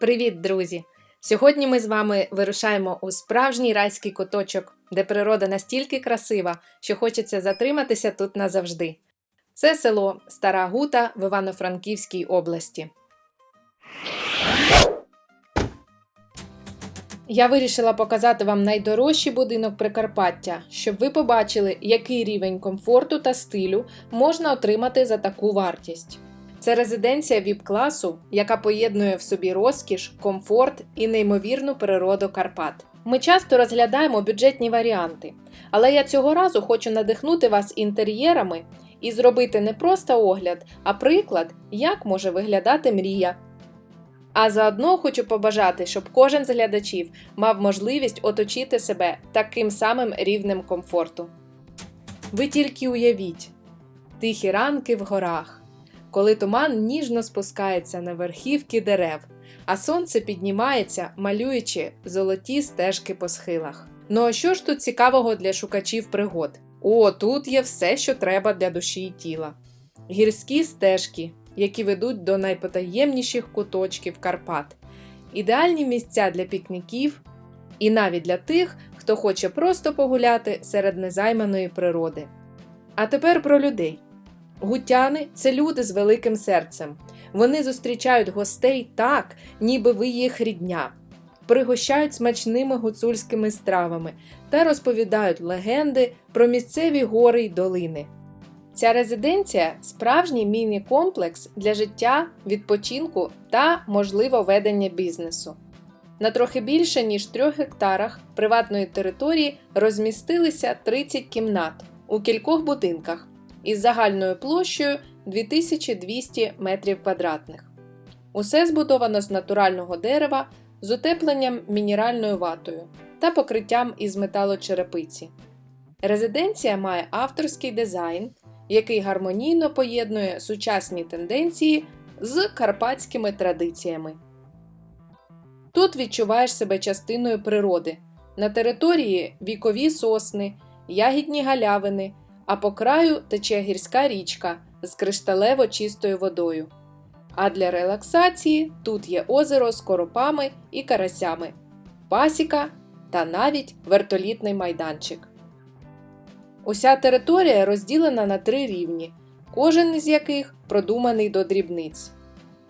Привіт, друзі! Сьогодні ми з вами вирушаємо у справжній райський куточок, де природа настільки красива, що хочеться затриматися тут назавжди. Це село Стара Гута в Івано-Франківській області. Я вирішила показати вам найдорожчий будинок Прикарпаття, щоб ви побачили, який рівень комфорту та стилю можна отримати за таку вартість. Це резиденція віп-класу, яка поєднує в собі розкіш, комфорт і неймовірну природу Карпат. Ми часто розглядаємо бюджетні варіанти, але я цього разу хочу надихнути вас інтер'єрами і зробити не просто огляд, а приклад, як може виглядати мрія. А заодно хочу побажати, щоб кожен з глядачів мав можливість оточити себе таким самим рівнем комфорту. Ви тільки уявіть тихі ранки в горах коли туман ніжно спускається на верхівки дерев, а сонце піднімається, малюючи золоті стежки по схилах. Ну а що ж тут цікавого для шукачів пригод? О, тут є все, що треба для душі і тіла. Гірські стежки, які ведуть до найпотаємніших куточків Карпат, ідеальні місця для пікніків і навіть для тих, хто хоче просто погуляти серед незайманої природи. А тепер про людей. Гутяни це люди з великим серцем. Вони зустрічають гостей так, ніби ви їх рідня, пригощають смачними гуцульськими стравами та розповідають легенди про місцеві гори й долини. Ця резиденція справжній міні-комплекс для життя, відпочинку та, можливо, ведення бізнесу. На трохи більше ніж трьох гектарах приватної території розмістилися 30 кімнат у кількох будинках із загальною площею 2200 метрів квадратних. Усе збудовано з натурального дерева з утепленням мінеральною ватою та покриттям із металочерепиці. Резиденція має авторський дизайн, який гармонійно поєднує сучасні тенденції з карпатськими традиціями. Тут відчуваєш себе частиною природи. На території вікові сосни, ягідні галявини, а по краю тече гірська річка з кришталево чистою водою. А для релаксації тут є озеро з коропами і карасями, пасіка та навіть вертолітний майданчик. Уся територія розділена на три рівні, кожен із яких продуманий до дрібниць.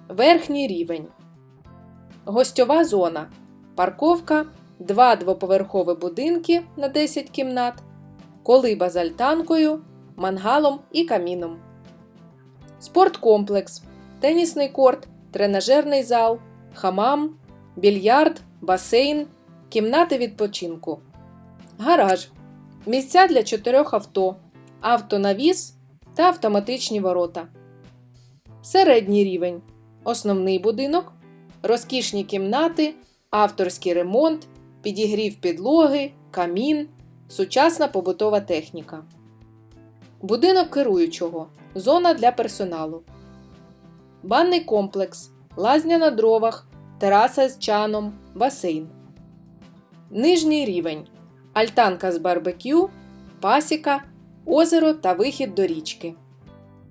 Верхній рівень. Гостьова зона. Парковка, два двоповерхові будинки на 10 кімнат колиба з альтанкою, мангалом і каміном. Спорткомплекс, тенісний корт, тренажерний зал, хамам, більярд, басейн, кімнати відпочинку, гараж, місця для чотирьох авто, автонавіс та автоматичні ворота. Середній рівень. Основний будинок, розкішні кімнати, авторський ремонт, підігрів підлоги, камін, Сучасна побутова техніка. Будинок керуючого. Зона для персоналу. Банний комплекс. Лазня на дровах. Тераса з чаном. Басейн. Нижній рівень. Альтанка з барбекю. Пасіка. Озеро та вихід до річки.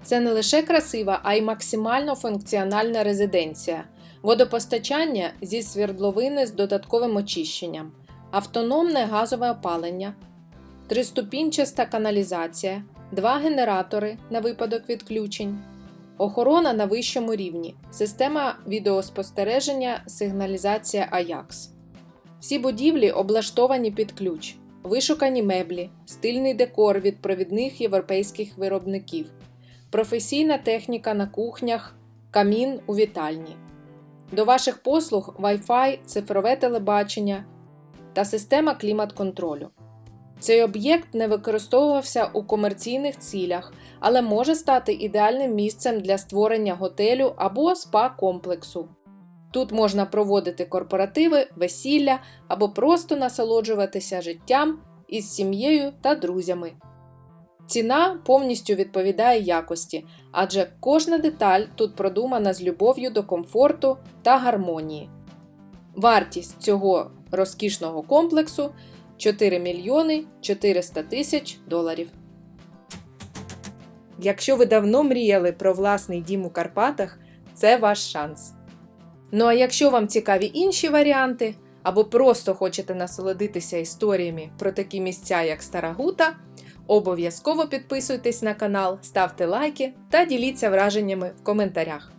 Це не лише красива, а й максимально функціональна резиденція. Водопостачання зі свердловини з додатковим очищенням. Автономне газове опалення триступінчаста каналізація, два генератори на випадок відключень, охорона на вищому рівні, система відеоспостереження, сигналізація Аякс. Всі будівлі облаштовані під ключ, вишукані меблі, стильний декор від провідних європейських виробників, професійна техніка на кухнях, камін у вітальні. До ваших послуг Wi-Fi, цифрове телебачення та система клімат-контролю. Цей об'єкт не використовувався у комерційних цілях, але може стати ідеальним місцем для створення готелю або спа-комплексу. Тут можна проводити корпоративи, весілля або просто насолоджуватися життям із сім'єю та друзями. Ціна повністю відповідає якості, адже кожна деталь тут продумана з любов'ю до комфорту та гармонії. Вартість цього розкішного комплексу 4 мільйони 400 тисяч доларів. Якщо ви давно мріяли про власний дім у Карпатах, це ваш шанс. Ну а якщо вам цікаві інші варіанти, або просто хочете насолодитися історіями про такі місця, як Стара Гута, обов'язково підписуйтесь на канал, ставте лайки та діліться враженнями в коментарях.